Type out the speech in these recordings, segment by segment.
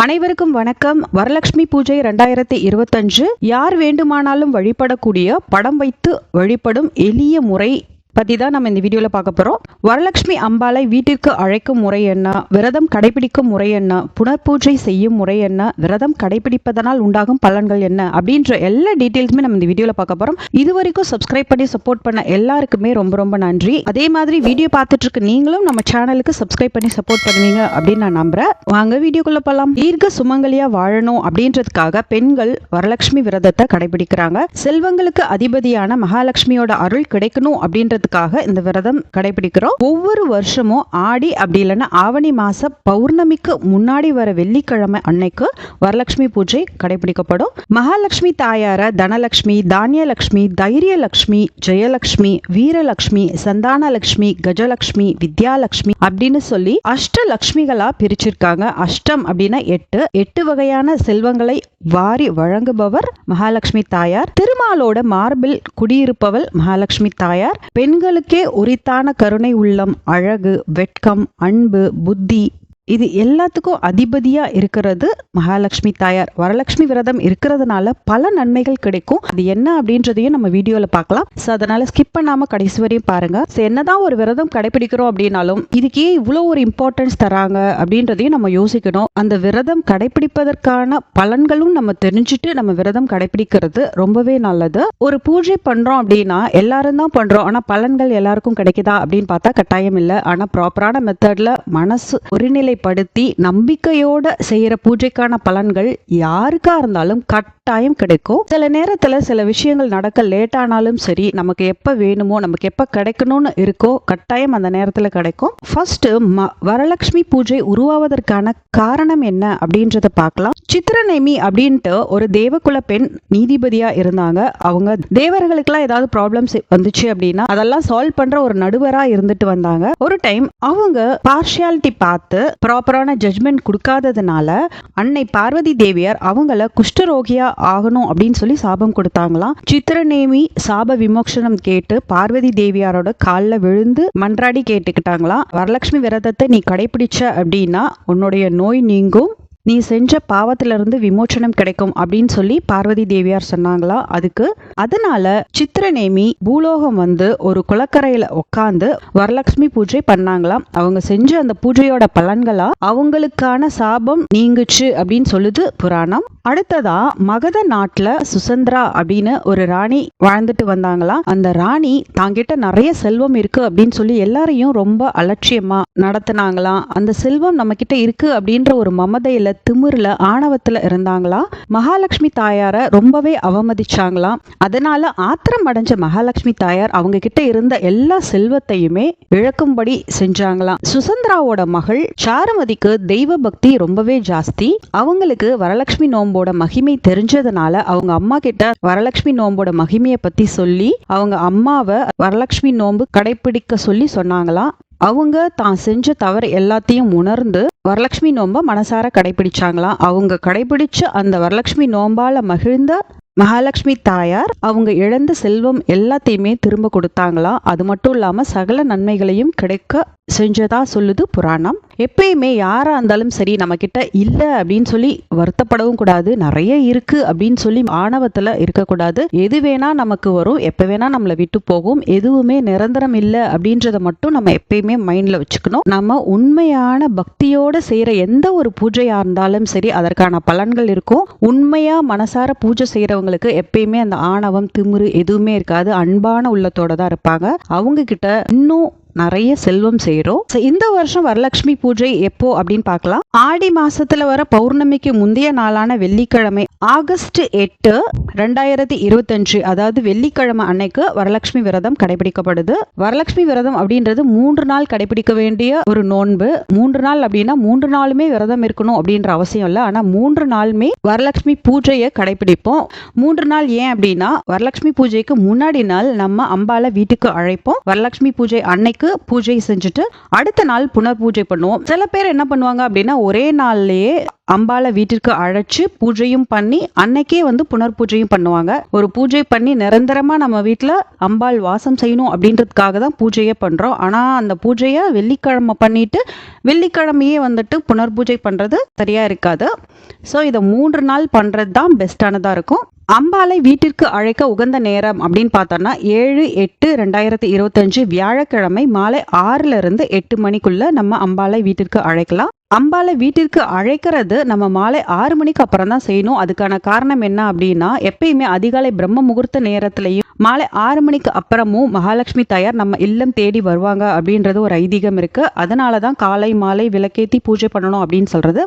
அனைவருக்கும் வணக்கம். வரலட்சுமி பூஜை ரெண்டாயிரத்தி இருபத்தஞ்சு. யார் வேண்டுமானாலும் வழிபடக்கூடிய படம் வைத்து வழிபடும் எளிய முறை பற்றி தான் நம்ம இந்த வீடியோவில் பார்க்க போகிறோம் வரலட்சுமி அம்பாளை வீட்டிற்கு அழைக்கும் முறை என்ன? விரதம் கடைபிடிக்கும் முறை என்ன? புனர்பூஜை செய்யும் முறை என்ன? விரதம் கடைபிடிப்பதனால் உண்டாகும் பலன்கள் என்ன? அப்படின்ற எல்லா டீட்டெயில்ஸுமே நம்ம இந்த வீடியோவில் பார்க்க போகிறோம் இது வரைக்கும் சப்ஸ்கிரைப் பண்ணி சப்போர்ட் பண்ண எல்லாருக்குமே ரொம்ப ரொம்ப நன்றி. அதே மாதிரி வீடியோ பார்த்துட்டு இருக்க நீங்களும் நம்ம சேனலுக்கு சப்ஸ்கிரைப் பண்ணி சப்போர்ட் பண்ணுவீங்க அப்படின்னு நான் நம்புறேன். வாங்க வீடியோக்குள்ள போகலாம் தீர்க்க சுமங்கலியா வாழணும் அப்படின்றதுக்காக பெண்கள் வரலட்சுமி விரதத்தை கடைபிடிக்கிறாங்க. செல்வங்களுக்கு அதிபதியான மகாலட்சுமியோட அருள் கிடைக்கணும் அப்படின்றது அப்படின்றதுக்காக இந்த விரதம் கடைபிடிக்கிறோம். ஒவ்வொரு வருஷமும் ஆடி அப்படி இல்லைன்னா ஆவணி மாச பௌர்ணமிக்கு முன்னாடி வர வெள்ளிக்கிழமை அன்னைக்கு வரலட்சுமி பூஜை கடைபிடிக்கப்படும். மகாலட்சுமி தாயார தனலட்சுமி தானியலட்சுமி தைரியலட்சுமி ஜெயலட்சுமி வீரலட்சுமி சந்தானலட்சுமி கஜலட்சுமி வித்யாலட்சுமி அப்படின்னு சொல்லி அஷ்ட லட்சுமிகளா பிரிச்சிருக்காங்க. அஷ்டம் அப்படின்னா எட்டு. எட்டு வகையான செல்வங்களை வாரி வழங்குபவர் மகாலட்சுமி தாயார். திருமாலோட மார்பில் குடியிருப்பவள் மகாலட்சுமி தாயார். பெண் பெண்களுக்கே உரித்தான கருணை உள்ளம் அழகு வெட்கம் அன்பு புத்தி இது எல்லாத்துக்கும் அதிபதியாக இருக்கிறது மகாலட்சுமி தாயார். வரலட்சுமி விரதம் இருக்கிறதுனால பல நன்மைகள் கிடைக்கும். அது என்ன அப்படின்றதையும் நம்ம வீடியோவில் பார்க்கலாம். ஸோ அதனால் ஸ்கிப் பண்ணாமல் கடைசி வரையும் பாருங்க. ஸோ என்னதான் ஒரு விரதம் கடைபிடிக்கிறோம் அப்படின்னாலும் இதுக்கே இவ்வளோ ஒரு இம்பார்ட்டன்ஸ் தராங்க அப்படின்றதையும் நம்ம யோசிக்கணும். அந்த விரதம் கடைபிடிப்பதற்கான பலன்களும் நம்ம தெரிஞ்சுட்டு நம்ம விரதம் கடைபிடிக்கிறது ரொம்பவே நல்லது. ஒரு பூஜை பண்ணுறோம் அப்படின்னா எல்லாரும் தான் பண்ணுறோம் ஆனால் பலன்கள் எல்லாருக்கும் கிடைக்குதா அப்படின்னு பார்த்தா கட்டாயம் இல்லை. ஆனால் ப்ராப்பரான மெத்தடில் மனசு நடைமுறைப்படுத்தி நம்பிக்கையோட செய்யற பூஜைக்கான பலன்கள் யாருக்கா இருந்தாலும் கட்டாயம் கிடைக்கும். சில நேரத்துல சில விஷயங்கள் நடக்க லேட் ஆனாலும் சரி நமக்கு எப்ப வேணுமோ நமக்கு எப்ப கிடைக்கணும்னு இருக்கோ கட்டாயம் அந்த நேரத்துல கிடைக்கும். ஃபர்ஸ்ட் வரலட்சுமி பூஜை உருவாவதற்கான காரணம் என்ன அப்படின்றத பார்க்கலாம். சித்திரநேமி அப்படின்ட்டு ஒரு தேவகுல பெண் நீதிபதியா இருந்தாங்க. அவங்க தேவர்களுக்கெல்லாம் ஏதாவது ப்ராப்ளம்ஸ் வந்துச்சு அப்படின்னா அதெல்லாம் சால்வ் பண்ற ஒரு நடுவரா இருந்துட்டு வந்தாங்க. ஒரு டைம் அவங்க பார்ஷியாலிட்டி பார்த்து ப்ராப்பரான ஜட்மெண்ட் கொடுக்காததுனால அன்னை பார்வதி தேவியார் அவங்கள குஷ்டரோகியா ஆகணும் அப்படின்னு சொல்லி சாபம் கொடுத்தாங்களாம். சித்திரநேமி சாப விமோசனம் கேட்டு பார்வதி தேவியாரோட காலில் விழுந்து மன்றாடி கேட்டுக்கிட்டாங்களாம். வரலட்சுமி விரதத்தை நீ கடைபிடிச்ச அப்படின்னா உன்னுடைய நோய் நீங்கும். நீ செஞ்ச பாவத்திலிருந்து விமோச்சனம் கிடைக்கும் அப்படின்னு சொல்லி பார்வதி தேவியார் சொன்னாங்களா? அதுக்கு அதனால சித்திரநேமி பூலோகம் வந்து ஒரு குளக்கரையில உட்காந்து வரலட்சுமி பூஜை பண்ணாங்களாம். அவங்க செஞ்ச அந்த பூஜையோட பலன்களா அவங்களுக்கான சாபம் நீங்குச்சு அப்படின்னு சொல்லுது புராணம். அடுத்ததா மகத நாட்டுல சுசந்திரா அப்படின்னு ஒரு ராணி வாழ்ந்துட்டு வந்தாங்களாம். அந்த ராணி தாங்கிட்ட நிறைய செல்வம் இருக்கு அப்படின்னு சொல்லி எல்லாரையும் ரொம்ப அலட்சியமா நடத்தினாங்களாம். அந்த செல்வம் நம்ம கிட்ட இருக்கு அப்படின்ற ஒரு மமதையில திமிர்ல ஆணவத்துல இருந்தாங்களாம் மகாலட்சுமி தாயார ரொம்பவே அவமதிச்சாங்களாம் அதனால ஆத்திரம் அடைஞ்ச மகாலட்சுமி தாயார் அவங்க கிட்ட இருந்த எல்லா செல்வத்தையுமே இழக்கும்படி செஞ்சாங்களாம் சுசந்திராவோட மகள் சாருமதிக்கு தெய்வ பக்தி ரொம்பவே ஜாஸ்தி. அவங்களுக்கு வரலட்சுமி நோம்போட மகிமை தெரிஞ்சதுனால அவங்க அம்மா கிட்ட வரலட்சுமி நோம்போட மகிமையை பத்தி சொல்லி அவங்க அம்மாவை வரலட்சுமி நோன்பு கடைபிடிக்க சொல்லி சொன்னாங்களாம் அவங்க தான் செஞ்ச தவறு எல்லாத்தையும் உணர்ந்து வரலட்சுமி நோம்ப மனசார கடைபிடிச்சாங்களாம் அவங்க கடைபிடிச்ச அந்த வரலட்சுமி நோம்பால மகிழ்ந்த மகாலட்சுமி தாயார் அவங்க இழந்த செல்வம் எல்லாத்தையுமே திரும்ப கொடுத்தாங்களாம் அது மட்டும் இல்லாமல் சகல நன்மைகளையும் கிடைக்க செஞ்சதா சொல்லுது புராணம். எப்பயுமே யாரா இருந்தாலும் சரி நம்ம கிட்ட இல்ல அப்படின்னு சொல்லி வருத்தப்படவும் கூடாது. நிறைய இருக்கு அப்படின்னு சொல்லி ஆணவத்துல இருக்கக்கூடாது. எது வேணா நமக்கு வரும். எப்ப வேணா நம்மளை விட்டு போகும். எதுவுமே நிரந்தரம் இல்லை அப்படின்றத மட்டும் நம்ம எப்பயுமே மைண்ட்ல வச்சுக்கணும். நம்ம உண்மையான பக்தியோட செய்யற எந்த ஒரு பூஜையா இருந்தாலும் சரி அதற்கான பலன்கள் இருக்கும். உண்மையா மனசார பூஜை செய்யறவங்களுக்கு எப்பயுமே அந்த ஆணவம் திமிரு எதுவுமே இருக்காது. அன்பான உள்ளத்தோட தான் இருப்பாங்க. அவங்க கிட்ட இன்னும் நிறைய செல்வம் செய்கிறோம் இந்த வருஷம் வரலட்சுமி பூஜை எப்போ அப்படின்னு பார்க்கலாம். ஆடி மாசத்துல வர பௌர்ணமிக்கு முந்தைய நாளான வெள்ளிக்கிழமை ஆகஸ்ட் எட்டு ரெண்டாயிரத்தி இருபத்தஞ்சு அதாவது வெள்ளிக்கிழமை அன்னைக்கு வரலட்சுமி விரதம் கடைபிடிக்கப்படுது. வரலட்சுமி விரதம் அப்படின்றது மூன்று நாள் கடைபிடிக்க வேண்டிய ஒரு நோன்பு. மூன்று நாள் அப்படின்னா மூன்று நாளுமே விரதம் இருக்கணும் அப்படின்ற அவசியம் இல்லை. ஆனா மூன்று நாளுமே வரலட்சுமி பூஜையை கடைபிடிப்போம். மூன்று நாள் ஏன் அப்படின்னா வரலட்சுமி பூஜைக்கு முன்னாடி நாள் நம்ம அம்பால வீட்டுக்கு அழைப்போம். வரலட்சுமி பூஜை அன்னைக்கு அம்மனுக்கு பூஜை செஞ்சுட்டு அடுத்த நாள் புனர் பூஜை பண்ணுவோம். சில பேர் என்ன பண்ணுவாங்க அப்படின்னா ஒரே நாள்லயே அம்பாளை வீட்டிற்கு அழைச்சு பூஜையும் பண்ணி அன்னைக்கே வந்து புனர் பூஜையும் பண்ணுவாங்க. ஒரு பூஜை பண்ணி நிரந்தரமா நம்ம வீட்டில் அம்பாள் வாசம் செய்யணும் அப்படின்றதுக்காக தான் பூஜையே பண்றோம். ஆனா அந்த பூஜையை வெள்ளிக்கிழமை பண்ணிட்டு வெள்ளிக்கிழமையே வந்துட்டு புனர் பூஜை பண்றது சரியா இருக்காது. ஸோ இதை மூன்று நாள் பண்றது தான் பெஸ்டானதா இருக்கும். அம்பாலை வீட்டிற்கு அழைக்க உகந்த நேரம் அப்படின்னு பார்த்தோம்னா ஏழு எட்டு ரெண்டாயிரத்தி இருபத்தஞ்சு வியாழக்கிழமை மாலை ஆறுல இருந்து எட்டு மணிக்குள்ள நம்ம அம்பாலை வீட்டிற்கு அழைக்கலாம். அம்பாலை வீட்டிற்கு அழைக்கிறது நம்ம மாலை ஆறு மணிக்கு அப்புறம் தான் செய்யணும். அதுக்கான காரணம் என்ன அப்படின்னா எப்பயுமே அதிகாலை பிரம்ம முகூர்த்த நேரத்திலையும் மாலை ஆறு மணிக்கு அப்புறமும் மகாலட்சுமி தாயார் நம்ம இல்லம் தேடி வருவாங்க அப்படின்றது ஒரு ஐதீகம் இருக்கு. அதனால தான் காலை மாலை விளக்கேத்தி பூஜை பண்ணணும் அப்படின்னு சொல்றது.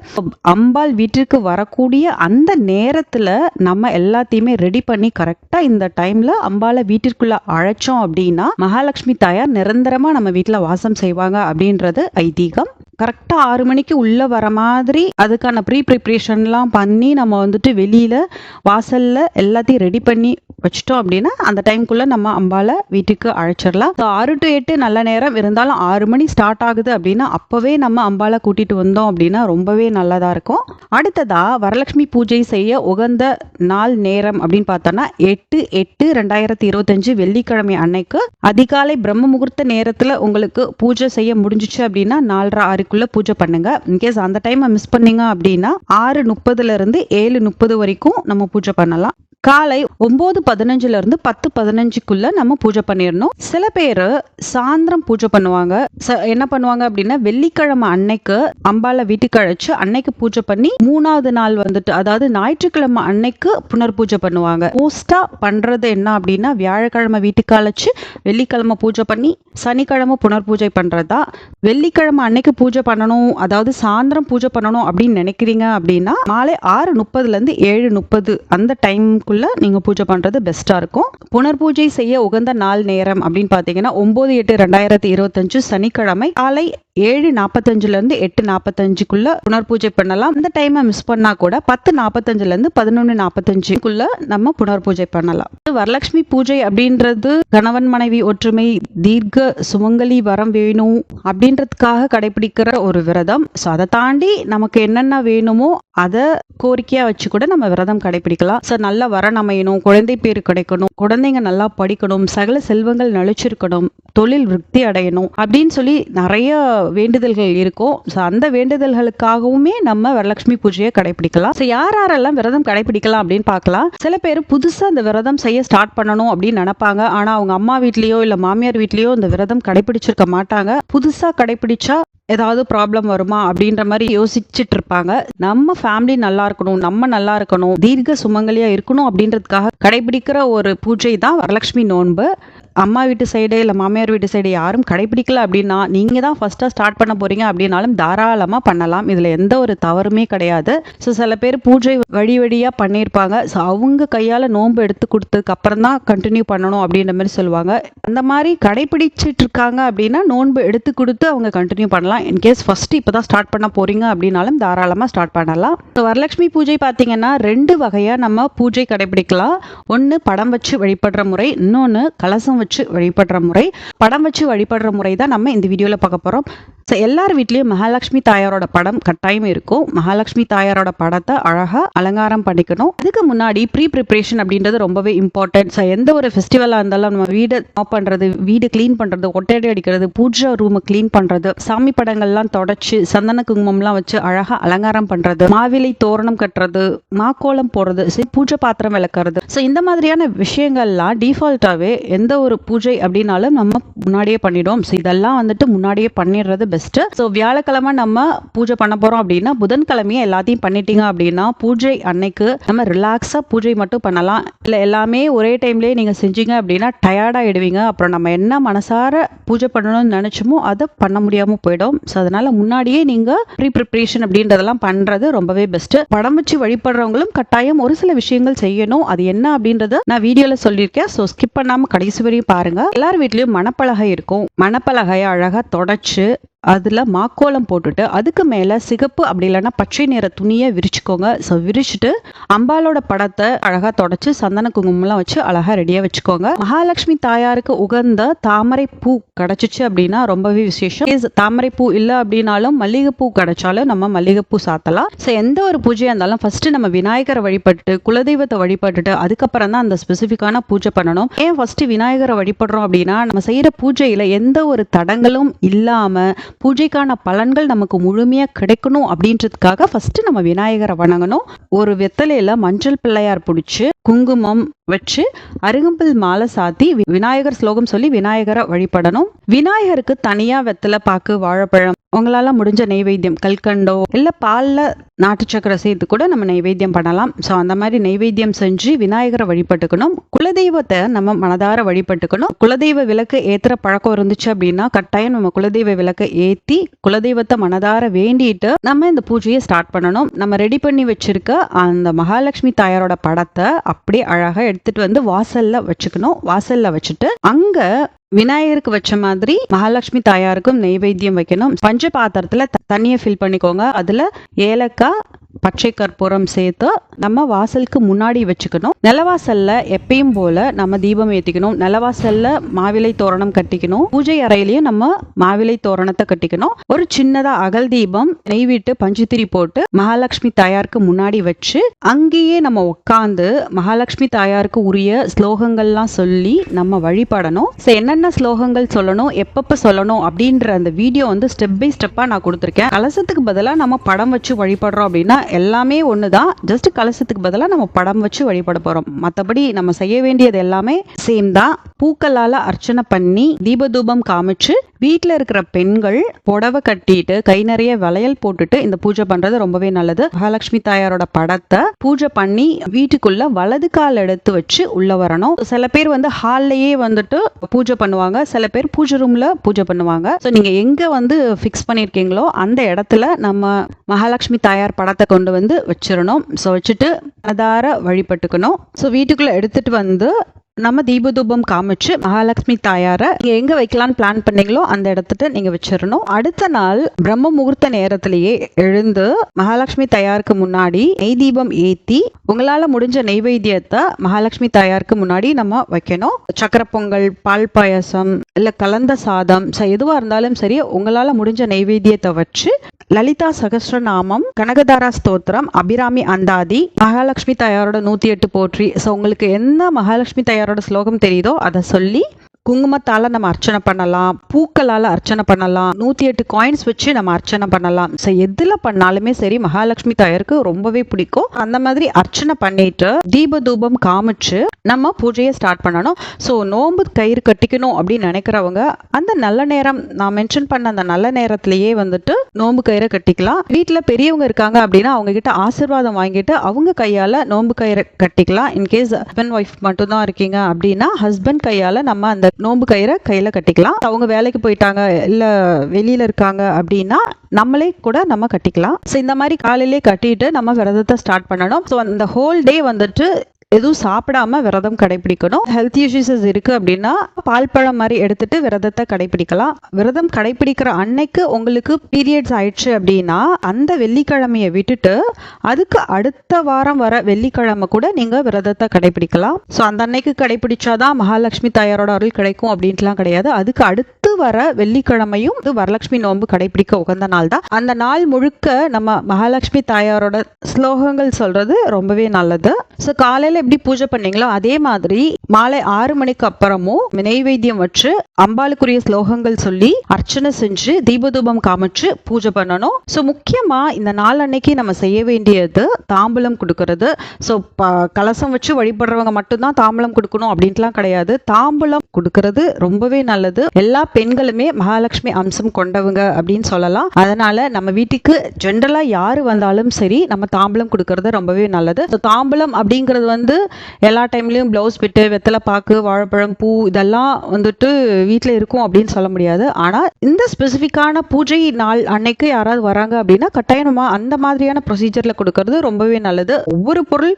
அம்பாள் வீட்டிற்கு வரக்கூடிய அந்த நேரத்துல நம்ம எல்லாத்தையுமே ரெடி பண்ணி கரெக்டா இந்த டைம்ல அம்பாளை வீட்டிற்குள்ள அழைச்சோம் அப்படின்னா மகாலட்சுமி தாயார் நிரந்தரமா நம்ம வீட்டில் வாசம் செய்வாங்க அப்படின்றது ஐதீகம். கரெக்டாக ஆறு மணிக்கு உள்ளே வர மாதிரி அதுக்கான ப்ரீ ப்ரிப்ரேஷன்லாம் பண்ணி நம்ம வந்துட்டு வெளியில் வாசலில் எல்லாத்தையும் ரெடி பண்ணி வச்சிட்டோம் அப்படின்னா அந்த டைம்குள்ளே நம்ம அம்பாவை வீட்டுக்கு அழைச்சிடலாம். ஸோ ஆறு டு எட்டு நல்ல நேரம். இருந்தாலும் ஆறு மணி ஸ்டார்ட் ஆகுது அப்படின்னா அப்போவே நம்ம அம்பாவை கூட்டிகிட்டு வந்தோம் அப்படின்னா ரொம்பவே நல்லதாக இருக்கும். அடுத்ததாக வரலட்சுமி பூஜை செய்ய உகந்த நாள் நேரம் அப்படின்னு பார்த்தோன்னா எட்டு எட்டு ரெண்டாயிரத்தி இருபத்தஞ்சு வெள்ளிக்கிழமை அன்னைக்கு அதிகாலை பிரம்ம முகூர்த்த நேரத்தில் உங்களுக்கு பூஜை செய்ய முடிஞ்சிச்சு அப்படின்னா நாலரை ஆறுக்குள்ளே பூஜை பண்ணுங்க. இன்கேஸ் அந்த டைமை மிஸ் பண்ணீங்க அப்படின்னா ஆறு முப்பதுல இருந்து ஏழு முப்பது வரைக்கும் நம்ம பூஜை பண்ணலாம். காலை ஒன்பது பதினஞ்சுல இருந்து பத்து பதினஞ்சுக்குள்ள நம்ம பூஜை பண்ணிடணும். சில பேர் சாயந்தரம் பூஜை பண்ணுவாங்க. ச- என்ன பண்ணுவாங்க அப்படின்னா வெள்ளிக்கிழமை அன்னைக்கு அம்பால வீட்டுக்கு அழைச்சு அன்னைக்கு பூஜை பண்ணி மூணாவது நாள் வந்துட்டு அதாவது ஞாயிற்றுக்கிழமை அன்னைக்கு புனர் பூஜை பண்ணுவாங்க மோஸ்டா பண்றது என்ன அப்படின்னா வியாழக்கிழமை வீட்டுக்கு அழைச்சு வெள்ளிக்கிழமை பூஜை பண்ணி சனிக்கிழமை புனர் பூஜை பண்றதா? வெள்ளிக்கிழமை அன்னைக்கு பூஜை பண்ணணும் அதாவது சாயந்தரம் பூஜை பண்ணணும் அப்படின்னு நினைக்கிறீங்க அப்படின்னா மாலை ஆறு முப்பதுல இருந்து ஏழு முப்பது அந்த டைம்குள்ள நீங்க பூஜை பண்றது பெஸ்டா இருக்கும். புனர் பூஜை செய்ய உகந்த நாள் நேரம் அப்படின்னு பாத்தீங்கன்னா ஒன்பது எட்டு ரெண்டாயிரத்தி இருபத்தஞ்சு சனிக்கிழமை காலை ஏழு நாற்பத்தஞ்சுல இருந்து எட்டு நாற்பத்தஞ்சுக்குள்ள புனர் பூஜை பண்ணலாம். இந்த டைமை மிஸ் பண்ணா கூட பத்து நாற்பத்தஞ்சுல இருந்து பதினொன்று நாற்பத்தஞ்சுக்குள்ள நம்ம புனர் பூஜை பண்ணலாம் வரலட்சுமி பூஜை அப்படின்றது கணவன் மனைவி ஒற்றுமை தீர்க்க சுமங்கலி வரம் வேணும் அப்படின்றதுக்காக கடைபிடிக்கிற ஒரு விரதம். ஸோ அதை தாண்டி நமக்கு என்னென்ன வேணுமோ அதை கோரிக்கையா வச்சு கூட நம்ம விரதம் கடைபிடிக்கலாம். ஸோ நல்ல வரன் அமையணும் குழந்தை பேர் கிடைக்கணும் குழந்தைங்க நல்லா படிக்கணும் சகல செல்வங்கள் நலிச்சிருக்கணும் தொழில் விருத்தி அடையணும் அப்படின்னு சொல்லி நிறைய வேண்டுதல்கள் இருக்கும் ஸோ அந்த வேண்டுதல்களுக்காகவுமே நம்ம வரலட்சுமி பூஜையை கடைபிடிக்கலாம் ஸோ யார் யாரெல்லாம் விரதம் கடைபிடிக்கலாம் அப்படின்னு பார்க்கலாம். சில பேர் புதுசாக இந்த விரதம் செய்ய ஸ்டார்ட் பண்ணணும் அப்படின்னு நினைப்பாங்க. ஆனால் அவங்க அம்மா வீட்லேயோ இல்லை மாமியார் வீட்லேயோ இந்த விரதம் கடைபிடிச்சிருக்க மாட்டாங்க. புதுசாக கடைபிடிச்சா ஏதாவது ப்ராப்ளம் வருமா அப்படின்ற மாதிரி யோசிச்சுட்டு இருப்பாங்க நம்ம ஃபேமிலி நல்லா இருக்கணும் நம்ம நல்லா இருக்கணும் தீர்க்க சுமங்கலியா இருக்கணும் அப்படின்றதுக்காக கடைபிடிக்கிற ஒரு பூஜை தான் வரலட்சுமி நோன்பு. அம்மா வீட்டு சைடு இல்லை மாமியார் வீட்டு சைடு யாரும் கடைபிடிக்கல அப்படின்னா நீங்கள் தான் ஃபஸ்ட்டாக ஸ்டார்ட் பண்ண போகிறீங்க அப்படின்னாலும் தாராளமாக பண்ணலாம். இதில் எந்த ஒரு தவறுமே கிடையாது. ஸோ சில பேர் பூஜை வழி வழியாக பண்ணியிருப்பாங்க. ஸோ அவங்க கையால் நோன்பு எடுத்து கொடுத்ததுக்கு அப்புறம் தான் கண்டினியூ பண்ணணும் அப்படின்ற மாதிரி சொல்லுவாங்க. அந்த மாதிரி கடைபிடிச்சிட்டு இருக்காங்க அப்படின்னா நோன்பு எடுத்து கொடுத்து அவங்க கண்டினியூ பண்ணலாம். இன்கேஸ் ஃபஸ்ட்டு இப்போ தான் ஸ்டார்ட் பண்ண போகிறீங்க அப்படின்னாலும் தாராளமாக ஸ்டார்ட் பண்ணலாம். ஸோ வரலட்சுமி பூஜை பார்த்தீங்கன்னா ரெண்டு வகையாக நம்ம பூஜை கடைபிடிக்கலாம். ஒன்று படம் வச்சு வழிபடுற முறை இன்னொன்று கலசம் வச்சு வழிபடுற முறை படம் வச்சு வழிபடுற முறை தான் நம்ம இந்த வீடியோவில் பார்க்க போகிறோம் ஸோ எல்லார் வீட்லேயும் மகாலட்சுமி தாயாரோட படம் கட்டாயம் இருக்கும். மகாலட்சுமி தாயாரோட படத்தை அழகாக அலங்காரம் பண்ணிக்கணும். அதுக்கு முன்னாடி ப்ரீ ப்ரிப்ரேஷன் அப்படின்றது ரொம்பவே இம்பார்ட்டன்ட் ஸோ எந்த ஒரு ஃபெஸ்டிவலாக இருந்தாலும் நம்ம வீடு ஆஃப் பண்ணுறது வீடு க்ளீன் பண்ணுறது ஒட்டடை அடிக்கிறது பூஜை ரூமை க்ளீன் பண்ணுறது சாமி படங்கள்லாம் தொடச்சி சந்தன குங்குமம்லாம் வச்சு அழகாக அலங்காரம் பண்ணுறது மாவிலை தோரணம் கட்டுறது மாக்கோலம் போடுறது சரி, பூஜை பாத்திரம் விளக்குறது. ஸோ இந்த மாதிரியான விஷயங்கள்லாம் டிஃபால்ட்டாகவே எந்த ஒரு ஒரு பூஜை அப்படின்னாலும் நம்ம முன்னாடியே பண்ணிடுவோம். ஸோ இதெல்லாம் வந்துட்டு முன்னாடியே பண்ணிடுறது பெஸ்ட்டு ஸோ வியாழக்கிழமை நம்ம பூஜை பண்ண போகிறோம் அப்படின்னா புதன்கிழமையே எல்லாத்தையும் பண்ணிட்டீங்க அப்படின்னா பூஜை அன்னைக்கு நம்ம ரிலாக்ஸாக பூஜை மட்டும் பண்ணலாம். இல்லை எல்லாமே ஒரே டைம்லேயே நீங்கள் செஞ்சீங்க அப்படின்னா டயர்டாகிடுவீங்க அப்புறம் நம்ம என்ன மனசார பூஜை பண்ணணும்னு நினச்சோமோ அதை பண்ண முடியாமல் போயிடும். ஸோ அதனால் முன்னாடியே நீங்கள் ப்ரீ ப்ரிப்ரேஷன் அப்படின்றதெல்லாம் பண்ணுறது ரொம்பவே பெஸ்ட்டு படம் வச்சு வழிபடுறவங்களும் கட்டாயம் ஒரு சில விஷயங்கள் செய்யணும். அது என்ன அப்படின்றத நான் வீடியோவில் சொல்லியிருக்கேன். ஸோ ஸ்கிப் பண்ணாமல் கடைசி வரையும் பாருங்க. எல்லார் வீட்லயும் மணப்பலகை இருக்கும். மணப்பலகையை அழகா தொடச்சு அதில் மாக்கோலம் போட்டுட்டு அதுக்கு மேலே சிகப்பு அப்படி இல்லைன்னா பச்சை நிற துணியை விரிச்சுக்கோங்க. ஸோ விரிச்சிட்டு அம்பாலோட படத்தை அழகாக தொடச்சி சந்தன குங்குமம்லாம் வச்சு அழகாக ரெடியாக வச்சுக்கோங்க. மகாலட்சுமி தாயாருக்கு உகந்த தாமரை பூ கிடச்சிச்சு அப்படின்னா ரொம்பவே விசேஷம். தாமரை பூ இல்லை அப்படின்னாலும் மல்லிகைப்பூ கிடைச்சாலும் நம்ம மல்லிகைப்பூ சாத்தலாம். ஸோ எந்த ஒரு பூஜையாக இருந்தாலும் ஃபர்ஸ்ட் நம்ம விநாயகரை வழிபட்டு குலதெய்வத்தை வழிபட்டுட்டு அதுக்கப்புறம் தான் அந்த ஸ்பெசிஃபிக்கான பூஜை பண்ணணும். ஏன் ஃபர்ஸ்ட் விநாயகரை வழிபடுறோம் அப்படின்னா நம்ம செய்கிற பூஜையில் எந்த ஒரு தடங்களும் இல்லாமல் பூஜைக்கான பலன்கள் நமக்கு முழுமையாக கிடைக்கணும் அப்படின்றதுக்காக ஃபஸ்ட்டு நம்ம விநாயகரை வணங்கணும். ஒரு வெத்தலையில மஞ்சள் பிள்ளையார் பிடிச்சி குங்குமம் வச்சு அருகம்பில் மாலை சாத்தி விநாயகர் ஸ்லோகம் சொல்லி விநாயகரை வழிபடணும். விநாயகருக்கு தனியா வெத்தலை பாக்கு வாழைப்பழம் உங்களால முடிஞ்ச நெய்வேத்தியம் கல்கண்டோ இல்ல பால்ல நாட்டு சக்கரை சேர்த்து கூட நம்ம நெய்வேத்தியம் பண்ணலாம். ஸோ அந்த மாதிரி நெய்வேத்தியம் செஞ்சு விநாயகரை வழிபட்டுக்கணும். குலதெய்வத்தை நம்ம மனதார வழிபட்டுக்கணும். குலதெய்வ விளக்கு ஏத்துற பழக்கம் இருந்துச்சு அப்படின்னா கட்டாயம் நம்ம குலதெய்வ விளக்கை ஏத்தி குலதெய்வத்தை மனதார வேண்டிட்டு நம்ம இந்த பூஜையை ஸ்டார்ட் பண்ணணும். நம்ம ரெடி பண்ணி வச்சிருக்க அந்த மகாலட்சுமி தாயாரோட படத்தை அப்படியே அழகா எடுத்துட்டு வந்து வாசல்ல வச்சுக்கணும். வாசல்ல வச்சுட்டு அங்க விநாயகருக்கு வச்ச மாதிரி மகாலட்சுமி தாயாருக்கும் நெய்வேத்தியம் வைக்கணும். பஞ்ச பாத்திரத்துல தண்ணியை ஃபில் பண்ணிக்கோங்க. அதுல ஏலக்காய் பச்சை கற்பூரம் சேர்த்து நம்ம வாசலுக்கு முன்னாடி வச்சுக்கணும். நிலவாசல்ல எப்பயும் போல நம்ம தீபம் ஏற்றிக்கணும் நிலவாசல்ல மாவிலை தோரணம் கட்டிக்கணும். பூஜை அறையிலையும் நம்ம மாவிலை தோரணத்தை கட்டிக்கணும். ஒரு சின்னதா அகல் தீபம் நெய் விட்டு பஞ்சுத்திரி போட்டு மகாலட்சுமி தாயாருக்கு முன்னாடி வச்சு அங்கேயே நம்ம உட்காந்து மகாலட்சுமி தாயாருக்கு உரிய ஸ்லோகங்கள்லாம் சொல்லி நம்ம வழிபடணும். ஸோ என்னென்ன ஸ்லோகங்கள் சொல்லணும் எப்பப்ப சொல்லணும் அப்படின்ற அந்த வீடியோ வந்து ஸ்டெப் பை ஸ்டெப்பா நான் கொடுத்துருக்கேன். கலசத்துக்கு பதிலாக நம்ம படம் வச்சு வழிபடுறோம் அப்படின்னா எல்லாமே ஒன்று தான் ஜஸ்ட் கலசத்துக்கு பதிலாக நம்ம படம் வச்சு வழிபட போகிறோம் மற்றபடி நம்ம செய்ய வேண்டியது எல்லாமே சேம் தான். பூக்களால் அர்ச்சனை பண்ணி தீபதூபம் காமிச்சு வீட்டில் இருக்கிற பெண்கள் புடவை கட்டிட்டு கை நிறைய வளையல் போட்டுட்டு இந்த பூஜை பண்றது ரொம்பவே நல்லது. மகாலட்சுமி தாயாரோட படத்தை பூஜை பண்ணி வீட்டுக்குள்ள வலது கால் எடுத்து வச்சு உள்ள வரணும். சில பேர் வந்து ஹால்லையே வந்துட்டு பூஜை பண்ணுவாங்க. சில பேர் பூஜை ரூம்ல பூஜை பண்ணுவாங்க. ஸோ நீங்க எங்க வந்து ஃபிக்ஸ் பண்ணியிருக்கீங்களோ அந்த இடத்துல நம்ம மகாலட்சுமி தாயார் படத்தை கொண்டு வந்து வச்சிடணும் ஸோ வச்சுட்டு மனதார வழிபட்டுக்கணும். ஸோ வீட்டுக்குள்ளே எடுத்துட்டு வந்து நம்ம தீபதூபம் காமிச்சு மகாலட்சுமி தாயாரை நீங்க எங்க வைக்கலாம்னு பிளான் பண்ணீங்களோ அந்த இடத்துட்டு நீங்க வச்சிடணும். அடுத்த நாள் பிரம்ம முகூர்த்த நேரத்திலேயே எழுந்து மகாலட்சுமி தாயாருக்கு முன்னாடி நெய் தீபம் ஏத்தி உங்களால முடிஞ்ச நெய்வேத்தியத்தை மகாலட்சுமி தாயாருக்கு முன்னாடி நம்ம வைக்கணும். சக்கரை பொங்கல் பால் பாயசம் இல்ல கலந்த சாதம் எதுவா இருந்தாலும் சரி உங்களால முடிஞ்ச நெய்வேத்தியத்தை வச்சு லலிதா சகசிரநாமம் கனகதாரா ஸ்தோத்திரம் அபிராமி அந்தாதி மகாலட்சுமி தாயாரோட நூத்தி எட்டு போற்றி. ஸோ உங்களுக்கு என்ன மகாலட்சுமி யாரோட ஸ்லோகம் தெரியுதோ அதை சொல்லி குங்குமத்தால நம்ம அர்ச்சனை பண்ணலாம். பூக்களால அர்ச்சனை பண்ணலாம். நூத்தி எட்டு காயின்ஸ் வச்சு நம்ம அர்ச்சனை பண்ணலாம். ஸோ எதுல பண்ணாலுமே சரி மகாலட்சுமி தாயருக்கு ரொம்பவே பிடிக்கும். அந்த மாதிரி அர்ச்சனை பண்ணிட்டு தீப தூபம் காமிச்சு நம்ம பூஜையை ஸ்டார்ட் பண்ணணும். ஸோ நோன்பு கயிறு கட்டிக்கணும் அப்படின்னு நினைக்கிறவங்க அந்த நல்ல நேரம் நான் மென்ஷன் பண்ண அந்த நல்ல நேரத்திலேயே வந்துட்டு நோன்பு கயிறை கட்டிக்கலாம். வீட்டில் பெரியவங்க இருக்காங்க அப்படின்னா அவங்க கிட்ட ஆசிர்வாதம் வாங்கிட்டு அவங்க கையால நோன்பு கயிறை கட்டிக்கலாம். இன்கேஸ் ஹஸ்பண்ட் ஒய்ஃப் மட்டும்தான் இருக்கீங்க அப்படின்னா ஹஸ்பண்ட் கையால நம்ம அந்த நோன்பு கயிறை கையில் கட்டிக்கலாம். அவங்க வேலைக்கு போயிட்டாங்க இல்லை வெளியில் இருக்காங்க அப்படின்னா நம்மளே கூட நம்ம கட்டிக்கலாம். ஸோ இந்த மாதிரி காலையிலே கட்டிட்டு நம்ம விரதத்தை ஸ்டார்ட் பண்ணணும். ஸோ அந்த ஹோல் டே வந்துட்டு எதுவும் சாப்பிடாம விரதம் கடைபிடிக்கணும். ஹெல்த் இஷ்யூஸஸ் இருக்கு அப்படின்னா பால் பழம் மாதிரி எடுத்துட்டு விரதத்தை கடைபிடிக்கலாம். விரதம் கடைபிடிக்கிற அன்னைக்கு உங்களுக்கு பீரியட்ஸ் ஆயிடுச்சு அப்படின்னா அந்த வெள்ளிக்கிழமையை விட்டுட்டு அதுக்கு அடுத்த வாரம் வர வெள்ளிக்கிழமை கூட நீங்க விரதத்தை கடைபிடிக்கலாம். ஸோ அந்த அன்னைக்கு கடைபிடிச்சாதான் மகாலட்சுமி தாயாரோட அருள் கிடைக்கும் அப்படின்ட்டுலாம் கிடையாது. அதுக்கு அடுத்த வர வெள்ளிக்கிழமையும் இது வரலட்சுமி நோன்பு கடைபிடிக்க உகந்த நாள் தான் அந்த நாள் முழுக்க நம்ம மகாலட்சுமி தாயாரோட ஸ்லோகங்கள் சொல்றது ரொம்பவே நல்லது. ஸோ காலையில எப்படி பூஜை பண்ணீங்களோ அதே மாதிரி மாலை ஆறு மணிக்கு அப்புறமும் நெய்வேத்தியம் வச்சு அம்பாளுக்குரிய ஸ்லோகங்கள் சொல்லி அர்ச்சனை செஞ்சு தீபதூபம் காமிச்சு பூஜை பண்ணணும். ஸோ முக்கியமா இந்த நாள் அன்னைக்கு நம்ம செய்ய வேண்டியது தாம்பூலம் கொடுக்கறது. ஸோ கலசம் வச்சு வழிபடுறவங்க மட்டும்தான் தாம்பூலம் கொடுக்கணும் அப்படின்ட்டுலாம் கிடையாது. தாம்பூலம் கொடுக்கறது ரொம்பவே நல்லது. எல்லா பெண்களுமே மகாலட்சுமி அம்சம் கொண்டவங்க அப்படின்னு சொல்லலாம். அதனால நம்ம வீட்டுக்கு ஜென்ரலா யாரு வந்தாலும் சரி நம்ம தாம்பூலம் கொடுக்கறது ரொம்பவே நல்லது. ஸோ தாம்பூலம் அப்படிங்கிறது வந்து எல்லா டைம்லயும் பிளவுஸ் பிட்டு வெத்தலை பாக்கு வாழைப்பழம் பூ இதெல்லாம் வந்துட்டு வீட்டில் இருக்கும் அப்படின்னு சொல்ல முடியாது. ஆனா இந்த ஸ்பெசிஃபிக்கான பூஜை நாள் அன்னைக்கு யாராவது வராங்க அப்படின்னா கட்டாயமாக அந்த மாதிரியான ப்ரொசீஜர்ல கொடுக்கறது ரொம்பவே நல்லது. ஒவ்வொரு பொருள்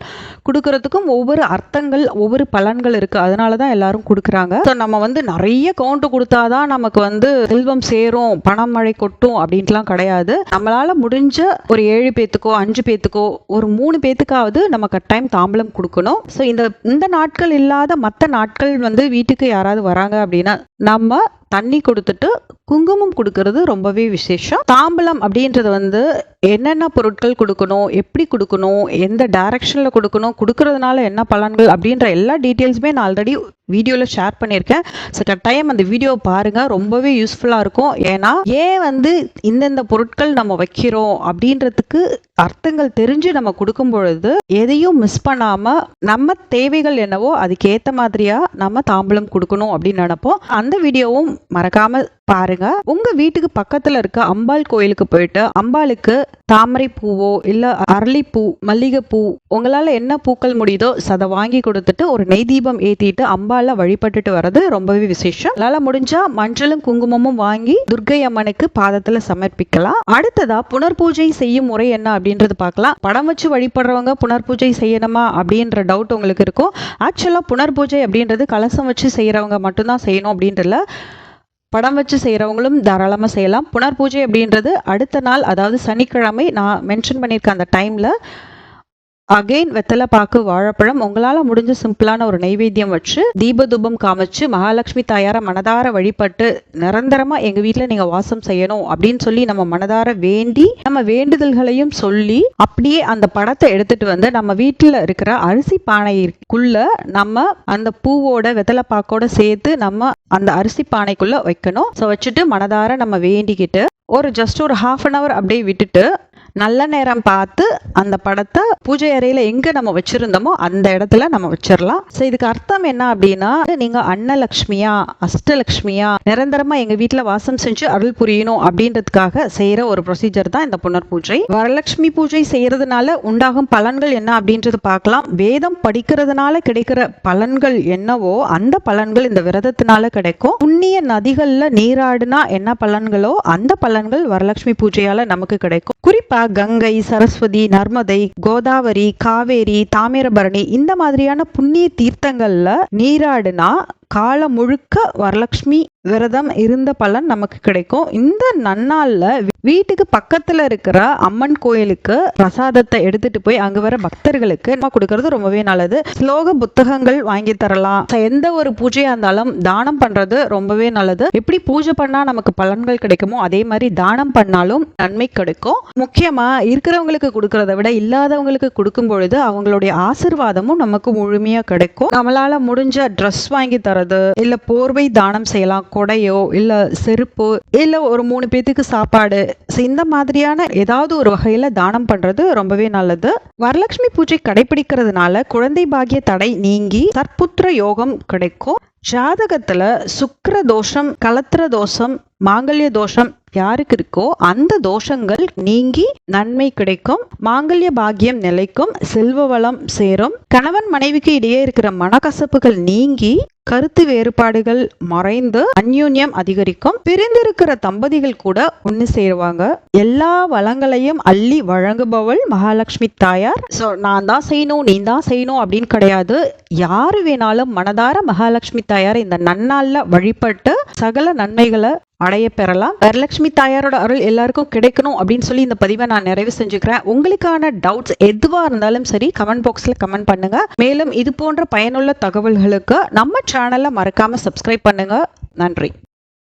கொடுக்கறதுக்கும் ஒவ்வொரு அர்த்தங்கள் ஒவ்வொரு பலன்கள் இருக்கு. அதனால தான் எல்லாரும் கொடுக்குறாங்க. ஸோ நம்ம வந்து நிறைய கவுண்ட் கொடுத்தாதான் நம்ம நமக்கு வந்து செல்வம் சேரும் பணம் மழை கொட்டும் அப்படின்ட்டுலாம் கிடையாது. நம்மளால முடிஞ்ச ஒரு ஏழு பேத்துக்கோ அஞ்சு பேத்துக்கோ ஒரு மூணு பேத்துக்காவது நம்ம கட்டாயம் தாம்பலம் கொடுக்கணும். ஸோ இந்த இந்த நாட்கள் இல்லாத மற்ற நாட்கள் வந்து வீட்டுக்கு யாராவது வராங்க அப்படின்னா நம்ம தண்ணி கொடுத்துட்டு குங்குமம் கொடுக்கறது ரொம்பவே விசேஷம். தாம்பலம் அப்படின்றது வந்து என்னென்ன பொருட்கள் கொடுக்கணும் எப்படி கொடுக்கணும் எந்த டைரக்ஷனில் கொடுக்கணும் கொடுக்கறதுனால என்ன பலன்கள் அப்படின்ற எல்லா டீட்டெயில்ஸுமே நான் ஆல்ரெடி வீடியோவில் ஷேர் பண்ணியிருக்கேன் ஸோ கட்டாயம் அந்த வீடியோ பாருங்கள் ரொம்பவே யூஸ்ஃபுல்லாக இருக்கும். ஏன்னா ஏன் வந்து இந்தந்த பொருட்கள் நம்ம வைக்கிறோம் அப்படின்றதுக்கு அர்த்தங்கள் தெரிஞ்சு நம்ம கொடுக்கும் பொழுது எதையும் மிஸ் பண்ணாமல் நம்ம தேவைகள் என்னவோ அதுக்கேற்ற மாதிரியாக நம்ம தாம்பலம் கொடுக்கணும் அப்படின்னு நினப்போம். அந்த வீடியோவும் மறக்காமல் பாருங்க. உங்க வீட்டுக்கு பக்கத்துல இருக்க அம்பாள் கோயிலுக்கு போயிட்டு அம்பாளுக்கு தாமரை பூவோ இல்ல அரளிப்பூ மல்லிகைப்பூ உங்களால என்ன பூக்கள் முடியுதோ அதை வாங்கி கொடுத்துட்டு ஒரு நெய் தீபம் ஏத்திட்டு அம்பால வழிபட்டுட்டு வர்றது ரொம்பவே விசேஷம். அதனால முடிஞ்சா மஞ்சளும் குங்குமமும் வாங்கி துர்க்கை அம்மனுக்கு பாதத்துல சமர்ப்பிக்கலாம். அடுத்ததா புனர்பூஜை செய்யும் முறை என்ன அப்படின்றது பார்க்கலாம். படம் வச்சு வழிபடுறவங்க புனர்பூஜை செய்யணுமா அப்படின்ற டவுட் உங்களுக்கு இருக்கும். ஆக்சுவலா புனர்பூஜை அப்படின்றது கலசம் வச்சு செய்யறவங்க மட்டும்தான் செய்யணும் அப்படின்றல படம் வச்சு செய்கிறவங்களும் தாராளமாக செய்யலாம். புனர் பூஜை அப்படின்றது அடுத்த நாள் அதாவது சனிக்கிழமை நான் மென்ஷன் பண்ணியிருக்க அந்த டைமில் அகெயின் வெத்தலை பாக்கு வாழைப்பழம் உங்களால் முடிஞ்ச சிம்பிளான ஒரு நைவேத்தியம் வச்சு தீபதூபம் காமிச்சு மகாலட்சுமி தாயாரை மனதார வழிபட்டு நிரந்தரமாக எங்கள் வீட்டில் நீங்கள் வாசம் செய்யணும் அப்படின்னு சொல்லி நம்ம மனதார வேண்டி நம்ம வேண்டுதல்களையும் சொல்லி அப்படியே அந்த படத்தை எடுத்துட்டு வந்து நம்ம வீட்டில் இருக்கிற அரிசி பானைக்குள்ள நம்ம அந்த பூவோட வெத்தலை பாக்கோட சேர்த்து நம்ம அந்த அரிசி பானைக்குள்ள வைக்கணும். ஸோ வச்சுட்டு மனதார நம்ம வேண்டிக்கிட்டு ஒரு ஜஸ்ட் ஒரு ஹாஃப் அன் ஹவர் அப்படியே விட்டுட்டு நல்ல நேரம் பார்த்து அந்த படத்தை பூஜை அறையில் எங்கே நம்ம வச்சுருந்தோமோ அந்த இடத்துல நம்ம வச்சிடலாம் ஸோ இதுக்கு அர்த்தம் என்ன அப்படின்னா நீங்கள் அன்னலக்ஷ்மியா அஷ்டலக்ஷ்மியா நிரந்தரமாக எங்கள் வீட்டில் வாசம் செஞ்சு அருள் புரியணும் அப்படின்றதுக்காக செய்கிற ஒரு ப்ரொசீஜர் தான் இந்த புனர் பூஜை வரலட்சுமி பூஜை செய்கிறதுனால உண்டாகும் பலன்கள் என்ன அப்படின்றது பார்க்கலாம். வேதம் படிக்கிறதுனால கிடைக்கிற பலன்கள் என்னவோ அந்த பலன்கள் இந்த விரதத்தினால கிடைக்கும். புண்ணிய நதிகளில் நீராடினா என்ன பலன்களோ அந்த பலன்கள் வரலட்சுமி பூஜையால நமக்கு கிடைக்கும். குறிப்பா கங்கை சரஸ்வதி நர்மதை கோதாவரி காவேரி தாமிரபரணி இந்த மாதிரியான புண்ணிய தீர்த்தங்கள்ல நீராடுனா காலம் முழுக்க வரலட்சுமி விரதம் இருந்த பலன் நமக்கு கிடைக்கும். இந்த நன்னாளில் வீட்டுக்கு பக்கத்துல இருக்கிற அம்மன் கோயிலுக்கு பிரசாதத்தை எடுத்துட்டு போய் அங்க வர பக்தர்களுக்கு நம்ம கொடுக்கறது ரொம்பவே நல்லது. ஸ்லோக புத்தகங்கள் வாங்கி தரலாம். எந்த ஒரு பூஜையாக இருந்தாலும் தானம் பண்றது ரொம்பவே நல்லது. எப்படி பூஜை பண்ணா நமக்கு பலன்கள் கிடைக்குமோ அதே மாதிரி தானம் பண்ணாலும் நன்மை கிடைக்கும். முக்கியமாக இருக்கிறவங்களுக்கு கொடுக்கறத விட இல்லாதவங்களுக்கு கொடுக்கும் பொழுது அவங்களுடைய ஆசிர்வாதமும் நமக்கு முழுமையாக கிடைக்கும். நம்மளால முடிஞ்ச ட்ரெஸ் வாங்கி தர தர்றது இல்ல போர்வை தானம் செய்யலாம் கொடையோ இல்ல செருப்பு இல்ல ஒரு மூணு பேத்துக்கு சாப்பாடு. இந்த மாதிரியான ஏதாவது ஒரு வகையில தானம் பண்றது ரொம்பவே நல்லது. வரலட்சுமி பூஜை கடைபிடிக்கிறதுனால குழந்தை பாகிய தடை நீங்கி சற்புத்திர யோகம் கிடைக்கும். ஜாதகத்துல சுக்கர தோஷம் கலத்திர தோஷம் மாங்கல்ய தோஷம் யாருக்கு இருக்கோ அந்த தோஷங்கள் நீங்கி நன்மை கிடைக்கும். மாங்கல்ய பாகியம் நிலைக்கும் செல்வ வளம் சேரும். கணவன் மனைவிக்கு இடையே இருக்கிற மனக்கசப்புகள் நீங்கி கருத்து வேறுபாடுகள் மறைந்து அந்யூன்யம் அதிகரிக்கும். பிரிந்திருக்கிற தம்பதிகள் கூட ஒண்ணு சேருவாங்க. எல்லா வளங்களையும் அள்ளி வழங்குபவள் மகாலட்சுமி தாயார். சோ நான் தான் செய்யணும் நீ தான் செய்யணும் அப்படின்னு கிடையாது. யாரு வேணாலும் மனதார மகாலட்சுமி தாயார் இந்த நன்னாள்ல வழிபட்டு சகல நன்மைகளை அடைய பெறலாம். வரலட்சுமி தாயாரோட அருள் எல்லாருக்கும் கிடைக்கணும் அப்படின்னு சொல்லி இந்த பதிவை நான் நிறைவு செஞ்சுக்கிறேன். உங்களுக்கான டவுட்ஸ் எதுவாக இருந்தாலும் சரி கமெண்ட் பாக்ஸில் கமெண்ட் பண்ணுங்க. மேலும் இது போன்ற பயனுள்ள தகவல்களுக்கு நம்ம சேனலை மறக்காம சப்ஸ்கிரைப் பண்ணுங்க. நன்றி.